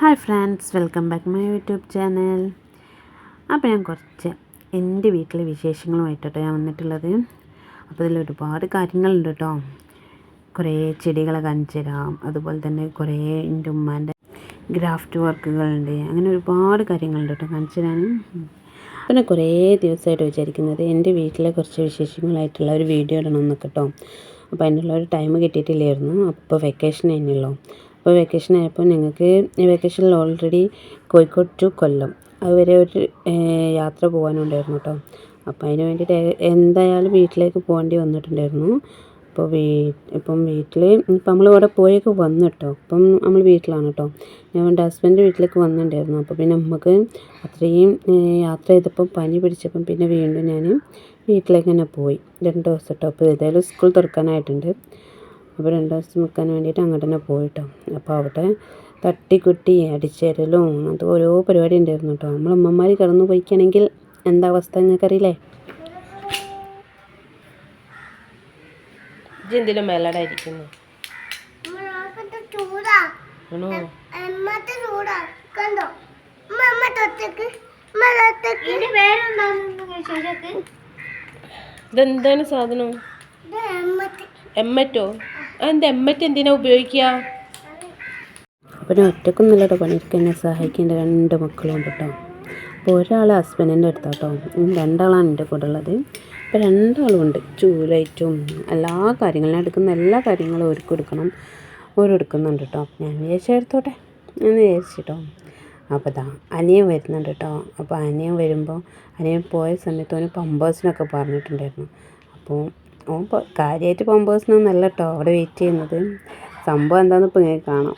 Hi friends welcome back my YouTube channel. അപ്പോൾ ഞാൻ കുറച്ച് എന്റെ വീട്ടിലെ വിശേഷങ്ങളുമായിട്ടോ ഞാൻ വന്നിട്ടുള്ളത്. അപ്പോൾ ഇതിൽ ഒരുപാട് കാര്യങ്ങളുണ്ട് കേട്ടോ കുറേ ചെടികളെ കാണിച്ചു തരാം. അതുപോലെ തന്നെ കുറേ എന്റെ ഉമ്മാന്റെ ഗ്രാഫ്റ്റ് വർക്കുകളുണ്ട്. അങ്ങനെ ഒരുപാട് കാര്യങ്ങളുണ്ട് കേട്ടോ കാണിച്ചു പിന്നെ കുറേ ദിവസമായിട്ട് വിചാരിക്കുന്നത് എന്റെ വീട്ടിലെ കുറച്ച് വിശേഷങ്ങളായിട്ടുള്ള ഒരു വീഡിയോ ഇടണം എന്നൊക്കെ കേട്ടോ അപ്പോൾ അതിനുള്ള ഒരു ടൈം കിട്ടിയിട്ടില്ലായിരുന്നു. അപ്പോൾ വെക്കേഷൻ കഴിഞ്ഞല്ലോ. അപ്പോൾ വെക്കേഷൻ ആയപ്പോൾ ഞങ്ങൾക്ക് വെക്കേഷനിൽ ഓൾറെഡി കോഴിക്കോട് ടു കൊല്ലം. അതുവരെ ഒരു യാത്ര പോകാനുണ്ടായിരുന്നു കേട്ടോ. അപ്പോൾ അതിന് വേണ്ടിയിട്ട് എന്തായാലും വീട്ടിലേക്ക് പോകേണ്ടി വന്നിട്ടുണ്ടായിരുന്നു. അപ്പോൾ വീ ഇപ്പം വീട്ടിൽ ഇപ്പം നമ്മൾ ഇവിടെ പോയൊക്കെ വന്നു കേട്ടോ. ഇപ്പം നമ്മൾ വീട്ടിലാണ് കേട്ടോ. ഞാൻ എന്റെ ഹസ്ബൻഡ് വീട്ടിലേക്ക് വന്നിട്ടുണ്ടായിരുന്നു. അപ്പോൾ പിന്നെ നമുക്ക് അത്രയും യാത്ര ചെയ്തപ്പോൾ പനി പിടിച്ചപ്പം പിന്നെ വീണ്ടും ഞാൻ വീട്ടിലേക്ക് തന്നെ പോയി. രണ്ട് ദിവസം കേട്ടോ. അപ്പോൾ ഏതായാലും സ്കൂൾ തുറക്കാനായിട്ടുണ്ട്. അപ്പോൾ രണ്ട് ദിവസം നിൽക്കാൻ വേണ്ടിയിട്ട് അങ്ങോട്ട് തന്നെ പോയിട്ടോ. അപ്പോൾ അവിടെ തട്ടിക്കുട്ടി അടിച്ചേരലും അങ്ങനത്തെ ഓരോ പരിപാടി ഉണ്ടായിരുന്നു കേട്ടോ. നമ്മൾ അമ്മമാർ കിടന്നു പോയിക്കുകയാണെങ്കിൽ എന്താ അവസ്ഥ നിങ്ങൾക്കറിയില്ലേ? അറിയില്ലേ മേലടെ ഇരിക്കുന്നു. ഉമ്മക്ക് ചൂടാ. ആണോ? അമ്മത്തെ ചൂടാ. കണ്ടോ? ഉമ്മ അമ്മ തൊട്ടക്ക്. ഉമ്മ തൊട്ടക്ക്. ഇതിന്റെ പേരെന്താണെന്ന് ചോദിച്ചത് ഇതെന്താണ് സാധനം? ഇത് അമ്മത്തെ എമ്മറ്റോ? അതെന്താ എമ്മറ്റ് എന്തിനാ ഉപയോഗിക്കുക? ഞാൻ ഒറ്റക്കൊന്നുമില്ലട്ടോ പണിയെടുക്കാൻ എന്നെ സഹായിക്കേണ്ട രണ്ട് മക്കളും കേട്ടോ. അപ്പോൾ ഒരാൾ ഹസ്ബൻഡിന്റെ അടുത്താട്ടോ രണ്ടാളാണ് എന്റെ കൂടെ ഉള്ളത്. അപ്പോൾ രണ്ടാളും ഉണ്ട് ചൂലൈറ്റും എല്ലാ കാര്യങ്ങളും. എടുക്കുന്ന എല്ലാ കാര്യങ്ങളും ഒരുക്കും എടുക്കണം ഓരോ എടുക്കുന്നുണ്ട് കേട്ടോ. ഞാൻ വിചാരിച്ചെടുത്തോട്ടെ. ഞാൻ വിചാരിച്ചിട്ടോ അപ്പോൾ ഇതാ അനിയൻ വരുന്നുണ്ട് കേട്ടോ. അപ്പോൾ അനിയൻ വരുമ്പോൾ അനിയൻ പോയ സമയത്ത് അവന് പമ്പേഴ്സിനൊക്കെ പറഞ്ഞിട്ടുണ്ടായിരുന്നു. അപ്പോൾ ഓൻ കാര്യമായിട്ട് പമ്പേഴ്സിനൊന്നല്ല കേട്ടോ അവിടെ വെയിറ്റ് ചെയ്യുന്നത്. സംഭവം എന്താണെന്ന് ഇപ്പോൾ ഇങ്ങനെ കാണാം.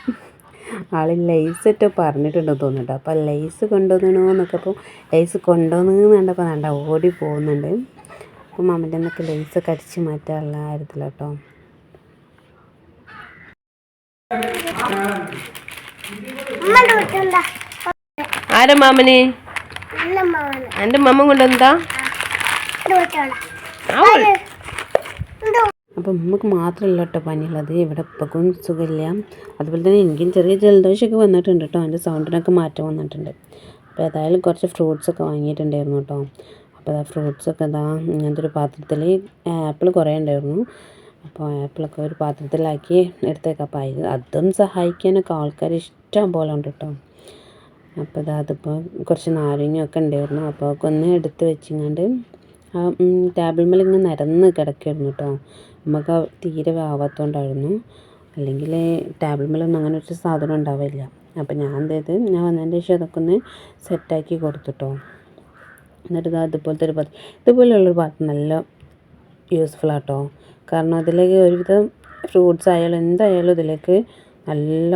ആൾ ലൈസ് ഇട്ട് പറഞ്ഞിട്ടുണ്ടെന്ന് തോന്നുന്നുണ്ട്. അപ്പോൾ ലൈസ് കൊണ്ടുവന്നണോ എന്നൊക്കെ അപ്പോൾ ലൈസ് കൊണ്ടുവന്നു കണ്ടപ്പോൾ വേണ്ട ഓടി പോകുന്നുണ്ട്. അപ്പോൾ മമ്മന്റെ എന്നൊക്കെ ലൈസ് ഒക്കെ അടിച്ച് മാറ്റാനുള്ള കാര്യത്തില്ല കേട്ടോ ആരാ മാമന്? നല്ല എന്റെ മാമൻ കൊണ്ടെന്താ അവൾ. അപ്പം നമുക്ക് മാത്രമല്ല കേട്ടോ പനിയുള്ളത്. ഇവിടെ ഇപ്പം സുഖമില്ല. അതുപോലെ തന്നെ എനിക്കും ചെറിയ ജലദോഷമൊക്കെ വന്നിട്ടുണ്ട് കേട്ടോ. എന്റെ സൗണ്ടിനൊക്കെ മാറ്റം വന്നിട്ടുണ്ട്. അപ്പോൾ ഏതായാലും കുറച്ച് ഫ്രൂട്ട്സൊക്കെ വാങ്ങിയിട്ടുണ്ടായിരുന്നു കേട്ടോ. അപ്പോൾ അതാ ഫ്രൂട്ട്സൊക്കെ ഇതാ ഇങ്ങനത്തെ ഒരു പാത്രത്തിൽ ആപ്പിൾ കുറേ ഉണ്ടായിരുന്നു. അപ്പോൾ ആപ്പിളൊക്കെ ഒരു പാത്രത്തിലാക്കി എടുത്തേക്കാം. അപ്പോൾ അത് അതും സഹായിക്കാനൊക്കെ ആൾക്കാർ ഇഷ്ടം പോലെ ഉണ്ട് കേട്ടോ. അപ്പോൾ ഇതാ അതിപ്പോൾ കുറച്ച് നാരങ്ങയൊക്കെ ഉണ്ടായിരുന്നു. അപ്പോൾ അതൊക്കെ ഒന്ന് എടുത്ത് വെച്ചിങ്ങാണ്ട് ടേബിൾ മേൽ ഇങ്ങനെ നിരന്ന് കിടക്കായിരുന്നു കേട്ടോ. നമുക്ക് തീരെ ആവാത്തതുകൊണ്ടായിരുന്നു അല്ലെങ്കിൽ ടേബിൾ മേലൊന്നും അങ്ങനെ ഒരു സാധനം ഉണ്ടാവില്ല. അപ്പം ഞാൻ എന്ത് ചെയ്ത് ഞാൻ വന്നതിന് ശേഷം അതൊക്കെ ഒന്ന് സെറ്റാക്കി കൊടുത്തിട്ടോ. എന്നിട്ട് ഇതാ ഇതുപോലത്തെ ഒരു പാത്രം ഇതുപോലെയുള്ളൊരു പാത്രം നല്ല യൂസ്ഫുൾ ആട്ടോ. കാരണം അതിലേക്ക് ഒരുവിധം ഫ്രൂട്ട്സ് ആയാലും എന്തായാലും ഇതിലേക്ക് നല്ല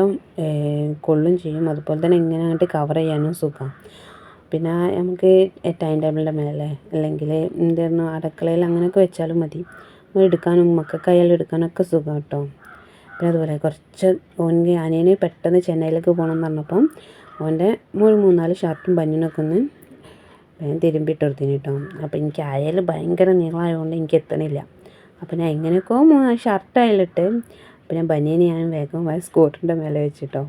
കൊള്ളും ചെയ്യും. അതുപോലെ തന്നെ ഇങ്ങനെ അങ്ങോട്ട് കവർ ചെയ്യാനും സുഖം. പിന്നെ നമുക്ക് ടൈം ടേബിളിന്റെ മേലെ അല്ലെങ്കിൽ എന്തായിരുന്നു അടുക്കളയിൽ അങ്ങനെയൊക്കെ വെച്ചാലും മതി. എടുക്കാനും ഉമ്മക്ക് കയ്യിലെടുക്കാനൊക്കെ സുഖം കേട്ടോ. പിന്നെ അതുപോലെ കുറച്ച് ഓന്റെ അനിയന് പെട്ടെന്ന് ചെന്നൈയിലേക്ക് പോകണം എന്ന് പറഞ്ഞപ്പം ഓന്റെ ഒരു മൂന്നാൽ ഷർട്ടും ബനിയനൊക്കെ ഒന്ന് ഞാൻ തിരുമ്പിട്ട് കൊടുത്തിന് കേട്ടോ. അപ്പോൾ എനിക്ക് അയൽ ഭയങ്കര നീളമായതുകൊണ്ട് എനിക്ക് എത്തണില്ല. അപ്പം ഞാൻ എങ്ങനെയൊക്കെയോ മൂന്ന് ഷർട്ട് അയലിട്ട് ഞാൻ ബനിയന് ഞാൻ വേഗം സ്കൂട്ടറിന്റെ മേലെ വെച്ചിട്ടോ.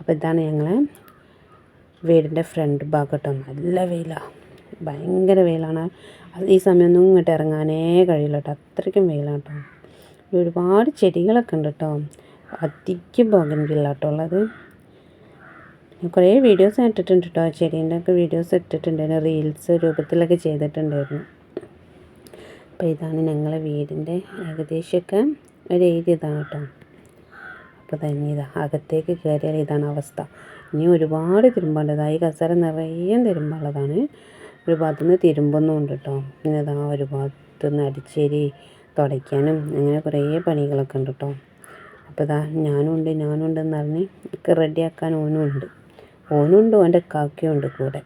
അപ്പോൾ ഇതാണ് ഞങ്ങളെ വീടിന്റെ ഫ്രണ്ട് ഭാഗം കേട്ടോ. നല്ല വെയിലാണ് ഭയങ്കര വെയിലാണ്. ഈ സമയമൊന്നും ഇങ്ങോട്ട് ഇറങ്ങാനേ കഴിയില്ല കേട്ടോ. അത്രയ്ക്കും വെയിലാണ് കേട്ടോ. ഒരുപാട് ചെടികളൊക്കെ ഉണ്ട് കേട്ടോ. അധികം ബോഗൻവില്ല കേട്ടോ ഉള്ളത്. കുറേ വീഡിയോസ് ഇട്ടിട്ടുണ്ട് കേട്ടോ. ചെടീന്റെ ഒക്കെ വീഡിയോസ് ഇട്ടിട്ടുണ്ടായിരുന്നു റീൽസ് രൂപത്തിലൊക്കെ ചെയ്തിട്ടുണ്ടായിരുന്നു. അപ്പോൾ ഇതാണ് ഞങ്ങളെ വീടിന്റെ ഏകദേശമൊക്കെ ഒരു ഏരിയ ഇതാണ് കേട്ടോ. അപ്പോൾ തന്നെ ഇതാ അകത്തേക്ക് കയറിയാൽ ഇതാണ് അവസ്ഥ. ഇനി ഒരുപാട് തിരുമ്പാനുള്ളത് കസര നിറയെ തിരുമ്പാനുള്ളതാണ്. ഒരു ഭാഗത്തു നിന്ന് തിരുമ്പൊന്നുമുണ്ട് കേട്ടോ പിന്നെ അതാ ഒരു ഭാഗത്തു നിന്ന് അടിച്ചേരി തുടയ്ക്കാനും അങ്ങനെ കുറേ പണികളൊക്കെ ഉണ്ട് കേട്ടോ അപ്പോൾ ഇതാ ഞാനും ഉണ്ട് എന്ന് പറഞ്ഞ് ഒക്കെ റെഡിയാക്കാൻ ഓനും ഉണ്ട്. ഓനും ഉണ്ട് ഓന്റെ കാക്കയും ഉണ്ട് കൂടെ.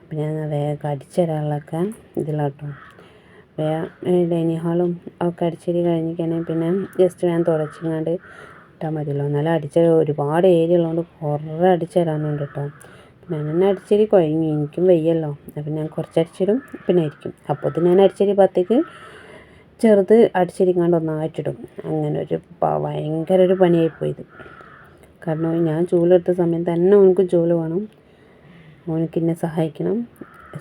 അപ്പോൾ ഞാൻ വേഗം അടിച്ചുതരാനുള്ളതൊക്കെ ഇതിലാട്ടോ. വേഗം ഡൈനിങ് ഹാളും ഒക്കെ അടിച്ചേരി കഴിഞ്ഞിരിക്കുകയാണെങ്കിൽ പിന്നെ ജസ്റ്റ് ഞാൻ തുടച്ചിങ്ങാണ്ട് ഇട്ടാൽ മതിയല്ലോ. എന്നാലും അടിച്ച ഒരുപാട് ഏരിയ ഉള്ളതുകൊണ്ട് കുറേ അടിച്ചു തരാനുണ്ട് കേട്ടോ ഞാൻ തന്നെ അടിച്ചരി കുഴങ്ങി എനിക്കും വയ്യല്ലോ. അപ്പം ഞാൻ കുറച്ച് അടിച്ചിടും പിന്നെ ആയിരിക്കും അപ്പോൾ ഞാൻ അടിച്ചരി ഭാഗത്തേക്ക് ചെറുത് അടിച്ചിരിക്കാണ്ട് ഒന്നായിട്ടിടും. അങ്ങനെ ഒരു ഭയങ്കര ഒരു പണിയായി പോയത്. കാരണം ഞാൻ ചൂലെടുത്ത സമയത്ത് തന്നെ ഓനക്ക് ചൂൽ വേണം. ഓനക്ക് എന്നെ സഹായിക്കണം.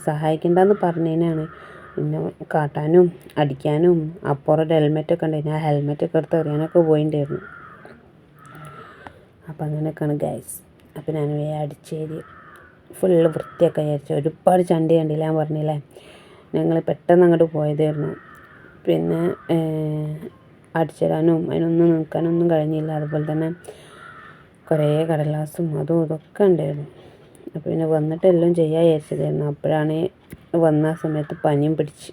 സഹായിക്കണ്ടെന്ന് പറഞ്ഞതിനാണ് പിന്നെ കാട്ടാനും അടിക്കാനും അപ്പുറം ഹെൽമെറ്റൊക്കെ ഉണ്ടായിരുന്നു. ആ ഹെൽമെറ്റൊക്കെ എടുത്ത് എറിയാനൊക്കെ പോയിണ്ടായിരുന്നു. അപ്പം അങ്ങനെയൊക്കെയാണ് ഗ്യാസ് അപ്പം ഞാൻ അടിച്ചേരി ഫുള്ള് വൃത്തിയൊക്കെ വിചാരിച്ചു. ഒരുപാട് ചണ്ടി കണ്ടില്ല ഞാൻ പറഞ്ഞില്ലേ? ഞങ്ങൾ പെട്ടെന്ന് അങ്ങോട്ട് പോയതായിരുന്നു. പിന്നെ അടിച്ചിടാനും അതിനൊന്നും നിൽക്കാനൊന്നും കഴിഞ്ഞില്ല. അതുപോലെ തന്നെ കുറേ കടലാസും അതും ഇതൊക്കെ ഉണ്ടായിരുന്നു. അപ്പോൾ പിന്നെ വന്നിട്ട് എല്ലാം ചെയ്യാൻ വിചാരിച്ചതായിരുന്നു. അപ്പോഴാണ് വന്ന സമയത്ത് പനിയും പിടിച്ച്.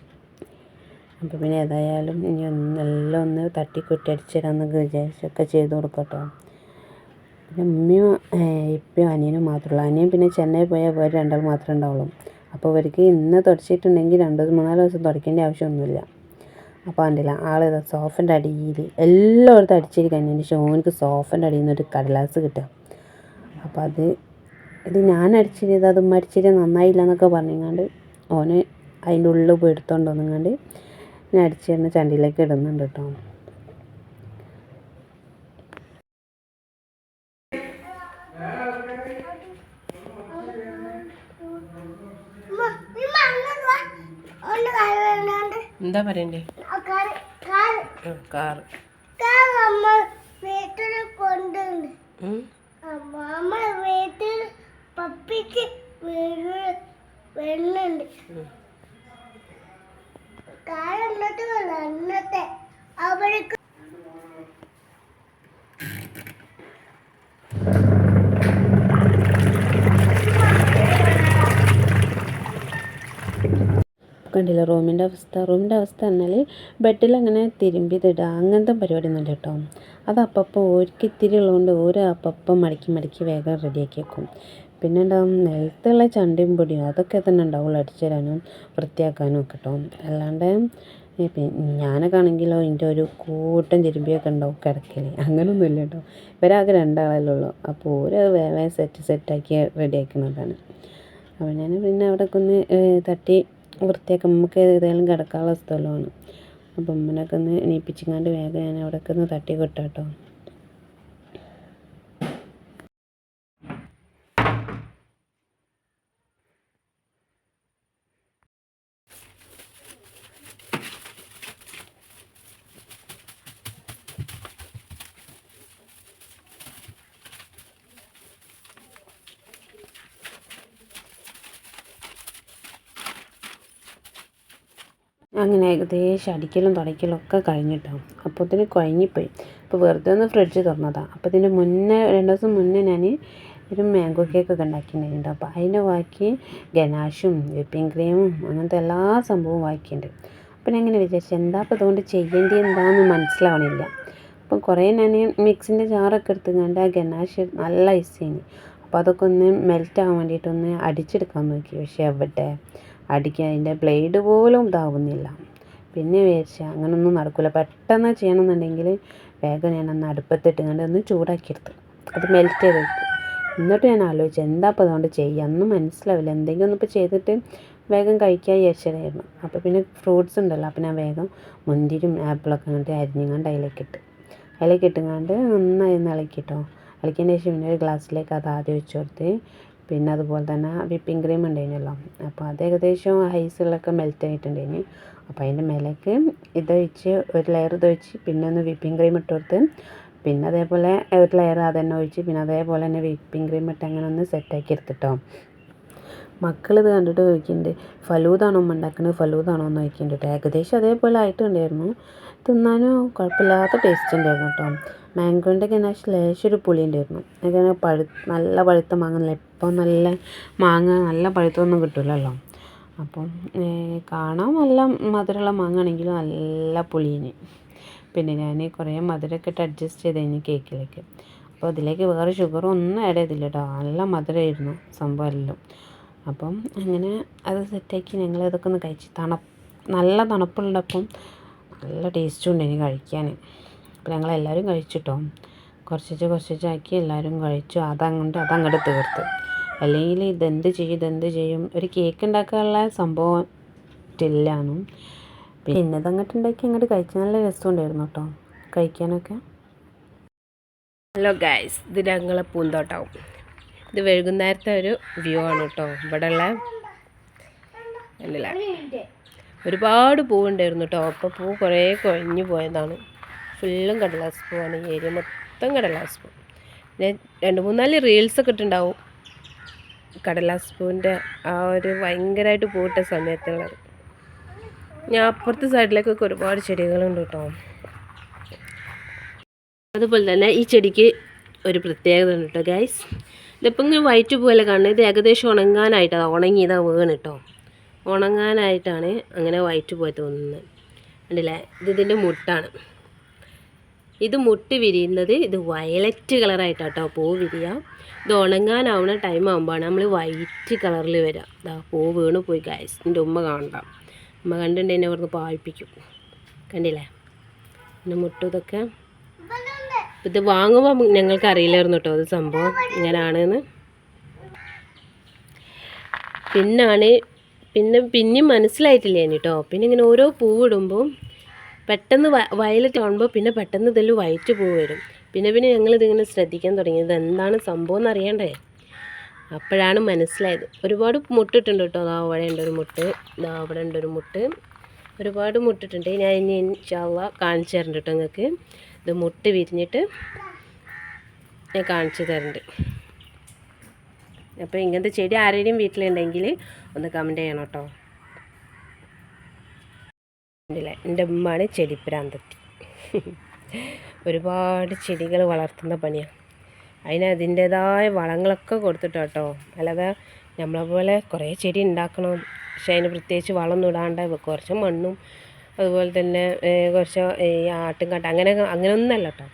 അപ്പോൾ പിന്നെ ഏതായാലും ഇനി ഒന്ന് എല്ലാം ഒന്ന് തട്ടിക്കുട്ടി അടിച്ചിടാമെന്നൊക്കെ വിചാരിച്ചൊക്കെ ചെയ്ത് കൊടുക്കട്ടോ പിന്നെ ഉമ്മയും ഇപ്പയും അനിയനും മാത്രമേ ഉള്ളൂ. അനിയൻ പിന്നെ ചെന്നൈ പോയാൽ ഇവർ രണ്ടാൾ മാത്രമേ ഉണ്ടാവുള്ളൂ. അപ്പോൾ ഇവർക്ക് ഇന്ന് തുടച്ചിട്ടുണ്ടെങ്കിൽ രണ്ട് മൂന്നാൽ ദിവസം തുടയ്ക്കേണ്ട ആവശ്യമൊന്നുമില്ല. അപ്പോൾ കണ്ടില്ല ആൾ സോഫന്റെ അടിയിൽ എല്ലായിടത്തും അടിച്ചിട്ട് കഴിഞ്ഞതിന് ശേഷം ഓനക്ക് സോഫന്റെ അടിയിൽ നിന്നൊരു കടലാസ് കിട്ടുക. അപ്പോൾ അത് ഇത് ഞാൻ അടിച്ചിരുന്നത് അത് അടിച്ചിരി നന്നായില്ല എന്നൊക്കെ പറഞ്ഞുകൊണ്ട് ഓന് അതിന്റെ ഉള്ളിൽ പോയി എടുത്തോണ്ട് വന്നുകൊണ്ട് ഞാൻ അടിച്ചിരുന്ന ചണ്ടിയിലേക്ക് ഇടുന്നുണ്ട് കേട്ടോ ഉമ്മ, ഉമ്മ അങ്ങോട്ട് വാ. ഒന്ന് കാൽ വേണ്ടാണ്ട്. എന്താ പറയണ്ടേ? കാർ അമ്മ വീട്ടിൽ കൊണ്ടുണ്ട് അമ്മ നമ്മളെ വീട്ടിൽ പപ്പിക്ക് അന്നത്തെ അവർക്ക് കണ്ടില്ല. റൂമിന്റെ അവസ്ഥ റൂമിന്റെ അവസ്ഥ എന്നാൽ ബെഡിൽ അങ്ങനെ തിരുമ്പിതിടുക അങ്ങനത്തെ പരിപാടിയൊന്നുമില്ല കേട്ടോ. അത് അപ്പപ്പോൾ ഓർക്ക് ഇത്തിരി ഉള്ളതുകൊണ്ട് ഓരോ അപ്പപ്പം മടക്കി മടക്കി വേഗം റെഡിയാക്കി വെക്കും. പിന്നെ ഉണ്ടാവും നിലത്തുള്ള ചണ്ടിയും പൊടിയും അതൊക്കെ തന്നെ ഉണ്ടാവുള്ളൂ അടിച്ചു തരാനും വൃത്തിയാക്കാനും ഒക്കെ കേട്ടോ. അല്ലാണ്ട് ഞാനൊക്കെ ആണെങ്കിലോ എന്റെ ഒരു കൂട്ടം തിരുമ്പിയൊക്കെ ഉണ്ടാവും കിടക്കൽ അങ്ങനൊന്നുമില്ല കേട്ടോ. ഇവരാകെ രണ്ടാളല്ലേ ഉള്ളൂ. അപ്പോൾ ഓരോ വേറെ സെറ്റ് സെറ്റാക്കി റെഡിയാക്കുന്നതാണ് അപ്പോൾ ഞാൻ പിന്നെ അവിടെ ഒന്ന് തട്ടി വൃത്തിയാക്കി നമുക്ക് ഏതായാലും കിടക്കാനുള്ള സ്ഥലമാണ്. അപ്പം ഉമ്മനൊക്കെ ഒന്ന് എണീപ്പിച്ചിങ്ങാണ്ട് വേഗം ഞാൻ അവിടേക്കൊന്ന് ഒന്ന് തട്ടി കൊട്ടാം കേട്ടോ അങ്ങനെ ഏകദേശം അടിക്കലും തുടയ്ക്കലും ഒക്കെ കഴിഞ്ഞിട്ടോ. അപ്പോൾ അപ്പോഴത്തേന് കുഴങ്ങിപ്പോയി അപ്പോൾ വെറുതെ ഒന്ന് ഫ്രിഡ്ജ് തുറന്നതാണ് അപ്പോൾ ഇതിന്റെ മുന്നേ രണ്ട് ദിവസം മുന്നേ ഞാൻ ഒരു മാംഗോ കേക്കൊക്കെ ഉണ്ടാക്കിയിട്ടുണ്ടായിരുന്നു. അപ്പോൾ അതിന്റെ ബാക്കി ഗനാഷും വിപ്പിംഗ് ക്രീമും അങ്ങനത്തെ എല്ലാ സംഭവവും ബാക്കിയുണ്ട്. അപ്പോൾ ഞാൻ ഇങ്ങനെ വിചാരിച്ചു എന്താ അപ്പോൾ അതുകൊണ്ട് ചെയ്യേണ്ടി എന്താണെന്ന് മനസ്സിലാവണില്ല. അപ്പം കുറേ ഞാൻ മിക്സിന്റെ ജാറൊക്കെ എടുത്തുകൊണ്ട് ആ ഗനാഷ് നല്ല ഐസ് ചെയ്യുന്നു അപ്പോൾ അതൊക്കെ ഒന്ന് മെൽറ്റ് ആവാൻ വേണ്ടിയിട്ടൊന്ന് അടിച്ചെടുക്കാൻ നോക്കി. പക്ഷേ എവിടെ? അടിക്കാൻ അതിന്റെ ബ്ലേഡ് പോലും ഇതാവുന്നില്ല. പിന്നെ വിചാരിച്ച അങ്ങനൊന്നും നടക്കില്ല പെട്ടെന്ന് ചെയ്യണമെന്നുണ്ടെങ്കിൽ വേഗം ഞാൻ അന്ന് അടുപ്പത്തിട്ടുകൊണ്ട് ഒന്ന് ചൂടാക്കിയെടുത്തു അത് മെൽറ്റ് ചെയ്തെടുത്ത് എന്നിട്ട് ഞാൻ ആലോചിച്ചു എന്താ അപ്പോൾ അതുകൊണ്ട് ചെയ്യുക? ഒന്നും മനസ്സിലാവില്ല. എന്തെങ്കിലും ഒന്നിപ്പോൾ ചെയ്തിട്ട് വേഗം കഴിക്കാൻ വിചാരിച്ചതായിരുന്നു. അപ്പോൾ പിന്നെ ഫ്രൂട്ട്സ് ഉണ്ടല്ലോ അപ്പോൾ ഞാൻ വേഗം മുന്തിരിയും ആപ്പിളൊക്കെ അങ്ങോട്ട് അരിഞ്ഞങ്ങാണ്ട് അതിലേക്ക് ഇട്ട്. അതിലേക്ക് ഇട്ടുങ്ങാണ്ട് നന്നായി ഒന്ന് ഇളക്കിട്ടോ ഇളക്കിയതിന് ശേഷം പിന്നെ ഒരു ഗ്ലാസ്സിലേക്ക് അത് ആദ്യം ഒഴിച്ച് കൊടുത്ത് പിന്നെ അതുപോലെ തന്നെ വിപ്പിംഗ് ക്രീം ഉണ്ടായിരുന്നല്ലോ. അപ്പോൾ അത് ഏകദേശം ഐസിലൊക്കെ മെൽറ്റ് ആയിട്ടുണ്ടായിന് അപ്പോൾ അതിന്റെ മേലേക്ക് ഇതൊഴിച്ച് ഒരു ലെയർ ഇതൊഴിച്ച് പിന്നെ ഒന്ന് വിപ്പിംഗ് ക്രീം ഇട്ട് കൊടുത്ത് പിന്നെ അതേപോലെ ഒരു ലെയർ അത് തന്നെ ഒഴിച്ച് പിന്നെ അതേപോലെ തന്നെ വിപ്പിംഗ് ക്രീം ഇട്ട് അങ്ങനെ ഒന്ന് സെറ്റാക്കി എടുത്തിട്ടോ. മക്കളിത് കണ്ടിട്ട് ചോദിക്കുന്നുണ്ട് ഫലൂദാണോ ഉമ്മ ഉണ്ടാക്കുന്നത് ഫലൂദാണോ? എന്ന് ചോദിക്കുന്നുണ്ട് ഏകദേശം അതേപോലെ ആയിട്ടുണ്ടായിരുന്നു. തിന്നാനും കുഴപ്പമില്ലാത്ത ടേസ്റ്റ് ഉണ്ടായിരുന്നു കേട്ടോ മാംഗോന്റെ ഒക്കെ എന്നാൽ ലേശം ഒരു പുളി ഉണ്ടായിരുന്നു. അങ്ങനെ പഴു നല്ല പഴുത്ത മാങ്ങ ഇപ്പം നല്ല മാങ്ങ നല്ല പഴുത്തൊന്നും കിട്ടില്ലല്ലോ അപ്പം കാണാൻ നല്ല മധുരമുള്ള മാങ്ങ ആണെങ്കിലും നല്ല പുളിയിന് പിന്നെ ഞാൻ കുറേ മധുരമൊക്കെ ഇട്ട് അഡ്ജസ്റ്റ് ചെയ്ത് കഴിഞ്ഞ് കേക്കിലേക്ക് അപ്പോൾ അതിലേക്ക് വേറെ ഷുഗറൊന്നും ആഡ് ചെയ്തില്ല കേട്ടോ നല്ല മധുരമായിരുന്നു സംഭവം എല്ലാം. അപ്പം അങ്ങനെ അത് സെറ്റാക്കി ഞങ്ങൾ ഇതൊക്കെ ഒന്ന് കഴിച്ച് തണുപ്പ് നല്ല തണുപ്പുള്ളപ്പം നല്ല ടേസ്റ്റും ഇനി കഴിക്കാൻ ഞങ്ങൾ എല്ലാവരും കഴിച്ചിട്ടോ? കുറച്ചിച്ച് കുറച്ചിച്ച് എല്ലാവരും കഴിച്ചു. അതങ്ങോട്ട് അതങ്ങോട്ട് തീർത്ത്. അല്ലെങ്കിൽ ഇതെന്ത് ചെയ്യും ഇതെന്ത് ചെയ്യും? ഒരു കേക്ക് ഉണ്ടാക്കാനുള്ള സംഭവം ഇല്ലാന്നും. പിന്നെ ഇതങ്ങോട്ട് ഉണ്ടാക്കി അങ്ങോട്ട് കഴിച്ചാൽ നല്ല രസമുണ്ടായിരുന്നു കേട്ടോ കഴിക്കാനൊക്കെ. ഹലോ ഗൈസ് ഇത് ഞങ്ങളെ പൂന്തോട്ടവും ഇത് വൈകുന്നേരത്തെ ഒരു വ്യൂ ആണ് കേട്ടോ. ഇവിടെ ഉള്ള കണ്ടില്ലേ? ഒരുപാട് പൂവുണ്ടായിരുന്നു കേട്ടോ. അപ്പോൾ പൂ കുറേ കൊഴിഞ്ഞു പോയതാണ്. ഫുള്ളും കടലാസ് പൂവാണ്. ഈ ഏരിയ മൊത്തം കടലാസ് പൂ. പിന്നെ രണ്ട് മൂന്നാൽ റീൽസൊക്കെ ഇട്ടുണ്ടാവും. കടലാസ് പൂവിന്റെ ആ ഒരു ഭയങ്കരമായിട്ട് പൂവിട്ട സമയത്തുള്ളത്. ഞാൻ അപ്പുറത്തെ സൈഡിലേക്കൊക്കെ ഒരുപാട് ചെടികളുണ്ട് കേട്ടോ. അതുപോലെ തന്നെ ഈ ചെടിക്ക് ഒരു പ്രത്യേകത ഉണ്ട് കേട്ടോ ഗൈസ് ഇതിപ്പോൾ ഇങ്ങനെ വൈറ്റ് പോലെ കാണുന്നത് ഇത് ഏകദേശം ഉണങ്ങാനായിട്ടാണ് ഉണങ്ങിയതാ വീണിട്ടോ. ഉണങ്ങാനായിട്ടാണ് അങ്ങനെ വൈറ്റ് പോലെ തോന്നുന്നത് കണ്ടില്ലേ? ഇത് ഇതിന്റെ മുട്ടാണ്. ഇത് മുട്ട് വിരിയുന്നത് ഇത് വയലറ്റ് കളറായിട്ടാണ് കേട്ടോ പൂ വിരിയുക ഇത് ഉണങ്ങാനാവുന്ന ടൈം ആകുമ്പോഴാണ് നമ്മൾ വൈറ്റ് കളറിൽ വരിക ഇതാ പൂ വീണ് പോയി ഗായസ് എന്റെ ഉമ്മ കാണണ്ട. ഉമ്മ കണ്ടിട്ടുണ്ടെങ്കിൽ അവിടുന്ന് പാഴിപ്പിക്കും കണ്ടില്ലേ? പിന്നെ മുട്ടും ഇതൊക്കെ. ഇത് വാങ്ങുമ്പോൾ ഞങ്ങൾക്ക് അറിയില്ലായിരുന്നു കേട്ടോ അത് സംഭവം ഇങ്ങനെയാണെന്ന് പിന്നാണ് പിന്നെ പിന്നെയും മനസ്സിലായിട്ടില്ല കേട്ടോ പിന്നെ ഇങ്ങനെ ഓരോ പൂവിടുമ്പോൾ പെട്ടെന്ന് വയലറ്റ് ആകുമ്പോൾ പിന്നെ പെട്ടെന്ന് ഇതിൽ വൈറ്റ് പൂ വരും. പിന്നെ പിന്നെ ഞങ്ങളിതിങ്ങനെ ശ്രദ്ധിക്കാൻ തുടങ്ങിയത് എന്താണ് സംഭവം എന്ന് അറിയണ്ടേ? അപ്പോഴാണ് മനസ്സിലായത്. ഒരുപാട് മുട്ടിട്ടുണ്ട് കേട്ടോ അതാ അവിടെ ഉണ്ട് ഒരു മുട്ട്. ഇതാ അവിടെ ഉണ്ട് ഒരു മുട്ട്. ഒരുപാട് മുട്ടിട്ടുണ്ട്. ഞാൻ ഇനി ഇൻഷാല്ല കാണിച്ചു തരണ്ട് കേട്ടോ നിങ്ങൾക്ക് ഇത് മുട്ട് വിരിഞ്ഞിട്ട് ഞാൻ കാണിച്ചു തരുന്നുണ്ട് അപ്പോൾ ഇങ്ങനത്തെ ചെടി ആരെങ്കിലും വീട്ടിലുണ്ടെങ്കിൽ ഒന്ന് കമന്റ് ചെയ്യണം കേട്ടോ. എന്റെ ഉമ്മാണ് ചെടിപ്രാന്തത്തി ഒരുപാട് ചെടികൾ വളർത്തുന്ന പണിയാണ് അതിന് അതിന്റേതായ വളങ്ങളൊക്കെ കൊടുത്തിട്ട് കേട്ടോ. അല്ലാതെ നമ്മളെ പോലെ കുറേ ചെടി ഉണ്ടാക്കണം. പക്ഷേ അതിന് പ്രത്യേകിച്ച് വളമൊന്നും ഇടാണ്ട് കുറച്ച് മണ്ണും അതുപോലെ തന്നെ കുറച്ച് ഈ ആട്ടുംകാട്ട അങ്ങനെ അങ്ങനെയൊന്നുമല്ല കേട്ടോ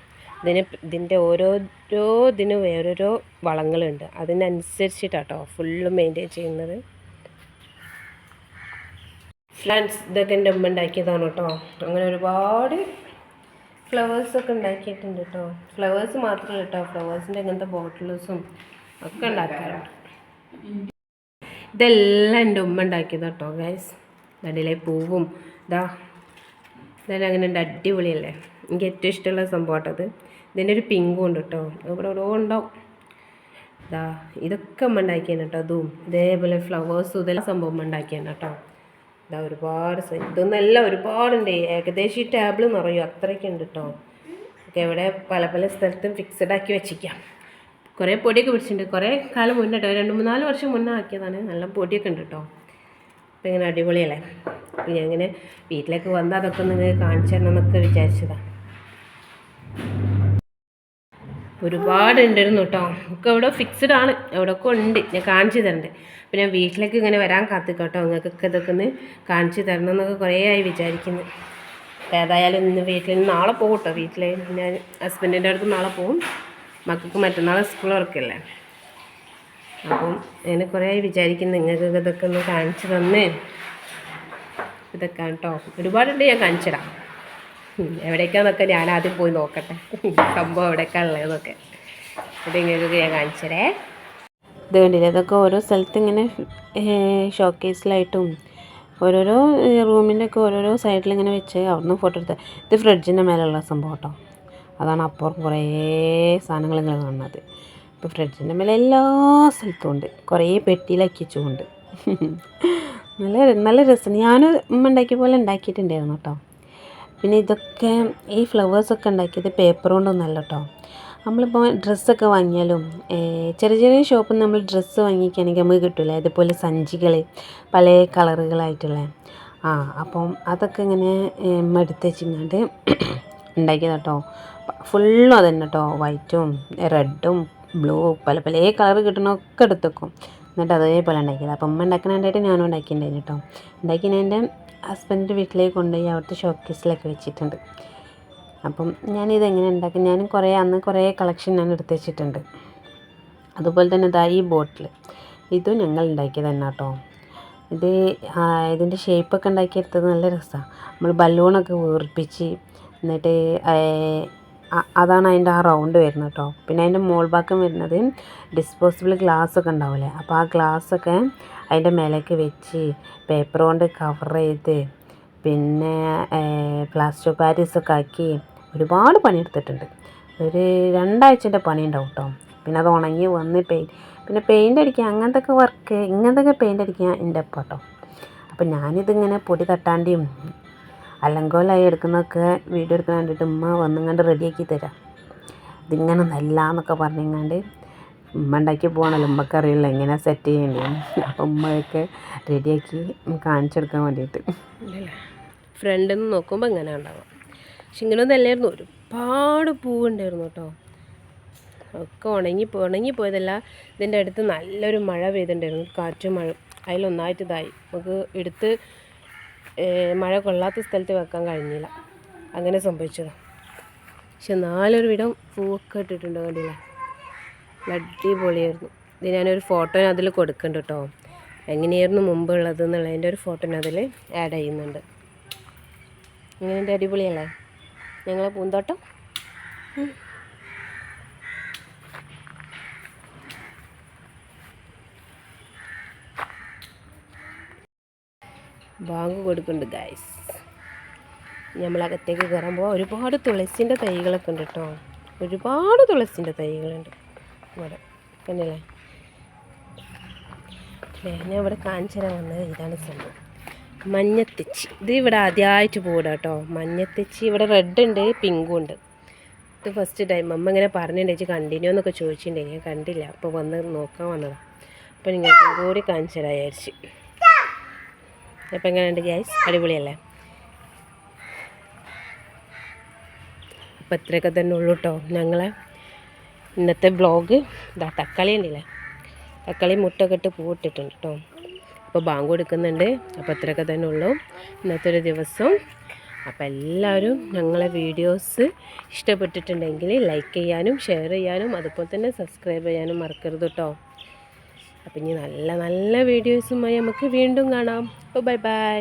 ഇതിന് ഇതിന്റെ ഓരോരോ ഇതിനും ഓരോരോ വളങ്ങളുണ്ട്. അതിനനുസരിച്ചിട്ടാണ് കേട്ടോ ഫുള്ള് മെയിന്റെയിൻ ചെയ്യുന്നത്. ഫ്ലാൻസ് ഇതൊക്കെ എന്റെ ഉമ്മ ഉണ്ടാക്കിയതാണ് കേട്ടോ അങ്ങനെ ഒരുപാട് ഫ്ലവേഴ്സൊക്കെ ഉണ്ടാക്കിയിട്ടുണ്ട് കേട്ടോ ഫ്ലവേഴ്സ് മാത്രമല്ല കേട്ടോ ഫ്ലവേഴ്സിന്റെ അങ്ങനത്തെ ബോട്ടിൽസും ഒക്കെ ഉണ്ടാക്കാറുണ്ട്. ഇതെല്ലാം എന്റെ ഉമ്മ ഉണ്ടാക്കിയതാട്ടോ ഗൈസ് നടിയിലെ പൂവും. ഇതാ ഇതെല്ലാം അങ്ങനെ ഉണ്ട്. അടിപൊളിയല്ലേ? എനിക്ക് ഏറ്റവും ഇഷ്ടമുള്ള സംഭവം അത് ഇതിന്റെ ഒരു പിങ്കും ഉണ്ട് കേട്ടോ. ഇവിടെ ഓരോ ഉണ്ടാവും. ഇതാ ഇതൊക്കെ അമ്മ ഉണ്ടാക്കിയാണ് കേട്ടോ. അതും ഇതേപോലെ ഫ്ലവേഴ്സും ഇതെല്ലാം സംഭവം ഉണ്ടാക്കിയാണ് കേട്ടോ. ഇതാ ഒരുപാട് ഇതൊന്നെല്ലാം ഒരുപാടുണ്ട്. ഏകദേശം ഈ ടേബിൾ നിറയും അത്രയ്ക്ക് ഉണ്ട് കേട്ടോ. ഒക്കെ ഇവിടെ പല പല സ്ഥലത്തും ഫിക്സഡ് ആക്കി വെച്ചിരിക്കാം. കുറേ പൊടിയൊക്കെ പിടിച്ചിട്ടുണ്ട്. കുറേ കാലം മുന്നേ കേട്ടോ. രണ്ട് മൂന്നാൽ വർഷം മുന്നേ ആക്കിയതാണ്. നല്ല പൊടിയൊക്കെ ഉണ്ട് കേട്ടോ. അപ്പം ഇങ്ങനെ അടിപൊളിയല്ലേ? അപ്പം ഞാൻ ഇങ്ങനെ വീട്ടിലേക്ക് വന്നാൽ അതൊക്കെ നിങ്ങൾ കാണിച്ചു തരണം എന്നൊക്കെ വിചാരിച്ചതാണ് ഒരുപാട് ഉണ്ടായിരുന്നു കേട്ടോ. ഒക്കെ ഇവിടെ ഫിക്സ്ഡ് ആണ്. എവിടെയൊക്കെ ഉണ്ട്. ഞാൻ കാണിച്ചു തരണ്ട്. അപ്പം ഞാൻ വീട്ടിലേക്ക് ഇങ്ങനെ വരാൻ കാത്തിക്കാം കേട്ടോ നിങ്ങൾക്കൊക്കെ ഇതൊക്കെ ഒന്ന് കാണിച്ചു തരണം എന്നൊക്കെ കുറേ ആയി വിചാരിക്കുന്നു. ഏതായാലും ഇന്ന് വീട്ടിൽ നിന്ന് നാളെ പോകും കേട്ടോ. വീട്ടിൽ ഞാൻ ഹസ്ബൻഡിന്റെ അടുത്ത് നാളെ പോകും മക്കൾക്ക് മറ്റന്നാൾ സ്കൂൾ ഉറക്കല്ലേ അപ്പം അങ്ങനെ കുറേ ആയി വിചാരിക്കുന്നു. നിങ്ങൾക്കൊക്കെ ഇതൊക്കെ ഒന്ന് കാണിച്ചു തന്നേ. ഇതൊക്കെ കേട്ടോ ഒരുപാടുണ്ട് ഞാൻ കാണിച്ചിടാം. എവിടേക്കാന്നൊക്കെ ഞാൻ ആദ്യം പോയി നോക്കട്ടെ. സംഭവം എവിടേക്കാ ഉള്ളതെന്നൊക്കെ. ഇത് ഞാൻ കാണിച്ചരേ ഇത് കണ്ടില്ലേ ഇതൊക്കെ ഓരോ സ്ഥലത്ത് ഇങ്ങനെ ഷോക്കേസിലായിട്ടും ഓരോരോ റൂമിന്റെ ഒക്കെ ഓരോരോ സൈഡിൽ ഇങ്ങനെ വെച്ച് അവിടുന്ന് ഫോട്ടോ എടുത്ത്. ഇത് ഫ്രിഡ്ജിന്റെ മേലുള്ള സംഭവം കേട്ടോ അതാണ് അപ്പുറം കുറേ സാധനങ്ങൾ ഇങ്ങനെ കാണുന്നത്. ഇപ്പോൾ ഫ്രിഡ്ജിന്റെ മേലെ എല്ലാ സ്ഥലത്തും ഉണ്ട്. കുറേ പെട്ടിയിലാക്കി വെച്ചുകൊണ്ട്. നല്ല നല്ല രസം. ഞാൻ ഉണ്ടാക്കിയ പോലെ ഉണ്ടാക്കിയിട്ടുണ്ടായിരുന്നു കേട്ടോ പിന്നെ ഇതൊക്കെ ഈ ഫ്ലവേഴ്സൊക്കെ ഉണ്ടാക്കിയത് പേപ്പർ കൊണ്ടൊന്നല്ല കേട്ടോ നമ്മളിപ്പോൾ ഡ്രസ്സൊക്കെ വാങ്ങിയാലും ചെറിയ ചെറിയ ഷോപ്പിൽ നിന്ന് നമ്മൾ ഡ്രസ്സ് വാങ്ങിക്കുകയാണെങ്കിൽ നമുക്ക് കിട്ടില്ല ഇതുപോലെ സഞ്ചികൾ പല കളറുകളായിട്ടുള്ള. ആ അപ്പം അതൊക്കെ ഇങ്ങനെ എടുത്ത് വെച്ചിങ്ങാണ്ട് ഉണ്ടാക്കിയത് കേട്ടോ ഫുള്ളും അതന്നെ കേട്ടോ വൈറ്റും റെഡും ബ്ലൂ പല പല കളർ കിട്ടണമൊക്കെ എടുത്ത് വെക്കും. എന്നിട്ട് അതേപോലെ ഉണ്ടാക്കിയത്. അപ്പം ഉമ്മ ഉണ്ടാക്കണതായിട്ട് ഞാനും ഉണ്ടാക്കിയിട്ടുണ്ടായിരുന്നു കേട്ടോ. ഉണ്ടാക്കി ഞാൻ ഹസ്ബൻഡിന്റെ വീട്ടിലേക്ക് കൊണ്ടുപോയി അവിടുത്തെ ഷോക്കേസിലൊക്കെ വെച്ചിട്ടുണ്ട്. അപ്പം ഞാനിത് എങ്ങനെ ഉണ്ടാക്കി ഞാനും കുറേ അന്ന് കുറേ കളക്ഷൻ ഞാൻ എടുത്ത് വെച്ചിട്ടുണ്ട്. അതുപോലെ തന്നെ ഇതാ ഈ ബോട്ടിൽ ഇതും ഞങ്ങൾ ഉണ്ടാക്കിയത് തന്നെ കേട്ടോ. ഇത് ഇതിന്റെ ഷേപ്പൊക്കെ ഉണ്ടാക്കിയെടുത്തത് നല്ല രസമാണ് നമ്മൾ ബലൂണൊക്കെ വീർപ്പിച്ച് എന്നിട്ട് അതാണ് അതിന്റെ ആ റൗണ്ട് വരുന്നത് കേട്ടോ പിന്നെ അതിന്റെ മോൾ ഭാഗം വരുന്നത് ഡിസ്പോസിബിൾ ഗ്ലാസ് ഒക്കെ ഉണ്ടാവില്ലേ അപ്പോൾ ആ ഗ്ലാസ് ഒക്കെ അതിന്റെ മേലേക്ക് വെച്ച് പേപ്പർ കൊണ്ട് കവർ ചെയ്ത് പിന്നെ പ്ലാസ്റ്റർ പാരീസൊക്കെ ആക്കി ഒരുപാട് പണിയെടുത്തിട്ടുണ്ട്. ഒരു രണ്ടാഴ്ചന്റെ പണി ഉണ്ടാവും കേട്ടോ പിന്നെ അത് ഉണങ്ങി വന്ന് പെയിന്റ് പിന്നെ പെയിന്റ് അടിക്കുക അങ്ങനത്തെ വർക്ക് ഇങ്ങനത്തെ പെയിന്റ് അടിക്കുക എന്റെ അപ്പം കേട്ടോ അപ്പം ഞാനിതിങ്ങനെ പൊടി തട്ടാണ്ടിയും അലങ്കോലായി എടുക്കുന്നതൊക്കെ വീഡിയോ എടുക്കാൻ വേണ്ടിയിട്ട് ഉമ്മ വന്നിങ്ങാണ്ട് റെഡിയാക്കി തരാം. ഇതിങ്ങനെ നല്ല എന്നൊക്കെ പറഞ്ഞിങ്ങാണ്ട് ഉമ്മ ഉണ്ടാക്കി പോകണമല്ലോ ഉമ്മക്ക് അറിയില്ല എങ്ങനെ സെറ്റ് ചെയ്യേണ്ടി. അപ്പം ഉമ്മയൊക്കെ റെഡിയാക്കി കാണിച്ചെടുക്കാൻ വേണ്ടിയിട്ട്. ഫ്രണ്ടിൽ നിന്ന് നോക്കുമ്പോൾ എങ്ങനെ ഉണ്ടാവും. പക്ഷെ ഇങ്ങനെയൊന്നും അല്ലായിരുന്നു ഒരുപാട് പൂവുണ്ടായിരുന്നു കേട്ടോ. ഒക്കെ ഉണങ്ങി ഉണങ്ങി പോയതല്ല. ഇതിന്റെ അടുത്ത് നല്ലൊരു മഴ പെയ്തിട്ടുണ്ടായിരുന്നു. കാറ്റും മഴ അതിലൊന്നായിട്ട് ഇതായി. നമുക്ക് എടുത്ത് മഴ കൊള്ളാത്ത സ്ഥലത്ത് വെക്കാൻ കഴിഞ്ഞില്ല. അങ്ങനെ സംഭവിച്ചതാണ് പക്ഷെ നാലൊരു വിടം പൂവൊക്കെ ഇട്ടിട്ടുണ്ട് കണ്ടില്ല? അടിപൊളിയായിരുന്നു. ഇത് ഞാനൊരു ഫോട്ടോ അതിൽ കൊടുക്കുന്നുണ്ട് കേട്ടോ എങ്ങനെയായിരുന്നു മുമ്പ് ഉള്ളത് എന്നുള്ളതിന്റെ ഒരു ഫോട്ടോ അതിൽ ആഡ് ചെയ്യുന്നുണ്ട്. ഇങ്ങനെ അടിപൊളിയല്ലേ? ഞങ്ങളെ പൂന്തോട്ടം? ബാങ്ക് കൊടുക്കുന്നുണ്ട് ഗൈസ് നമ്മളകത്തേക്ക് കയറുമ്പോൾ ഒരുപാട് തുളസിന്റെ തൈകളൊക്കെ ഉണ്ട് കേട്ടോ. ഒരുപാട് തുളസിന്റെ തൈകളുണ്ട്. ഇവിടെ കണ്ടില്ലേ? ഞാൻ ഇവിടെ കാണിച്ചു വന്നത് ഇതാണ് സംഭവം. മഞ്ഞത്തെച്ചി. ഇത് ഇവിടെ ആദ്യമായിട്ട് പോടാ കേട്ടോ. മഞ്ഞത്തെച്ചി ഇവിടെ റെഡ് ഉണ്ട് പിങ്കും ഉണ്ട്. ഇത് ഫസ്റ്റ് ടൈം അമ്മ ഇങ്ങനെ പറഞ്ഞിട്ടുണ്ടെങ്കിൽ കണ്ടിന്യൂ എന്നൊക്കെ ചോദിച്ചിട്ടുണ്ടെങ്കിൽ ഞാൻ കണ്ടില്ല. അപ്പോൾ വന്ന് നോക്കാൻ വന്നതാണ് അപ്പോൾ നിങ്ങൾക്ക് കൂടി കാണിച്ചു തരാം വിചാരിച്ച്. അപ്പോൾ എങ്ങനെയുണ്ട് ഗ്യാസ് അടിപൊളിയല്ലേ? അപ്പോൾ ഇത്രയൊക്കെ തന്നെ ഉള്ളൂ കേട്ടോ ഞങ്ങളെ. ഇന്നത്തെ ബ്ലോഗ് ഇതാ തക്കാളി ഉണ്ടല്ലേ? തക്കാളി മുട്ടൊക്കെ ഇട്ട് പൂവിട്ടിട്ടുണ്ട് കേട്ടോ അപ്പോൾ ബാങ്ക് കൊടുക്കുന്നുണ്ട്. അപ്പോൾ ഇത്രയൊക്കെ തന്നെ ഉള്ളൂ. ഇന്നത്തെ ഒരു ദിവസം. അപ്പോൾ എല്ലാവരും ഞങ്ങളെ വീഡിയോസ് ഇഷ്ടപ്പെട്ടിട്ടുണ്ടെങ്കിൽ ലൈക്ക് ചെയ്യാനും ഷെയർ ചെയ്യാനും അതുപോലെ തന്നെ സബ്സ്ക്രൈബ് ചെയ്യാനും മറക്കരുത് കേട്ടോ അപ്പോൾ ഇനി നല്ല നല്ല വീഡിയോസുമായി നമുക്ക് വീണ്ടും കാണാം. Bye bye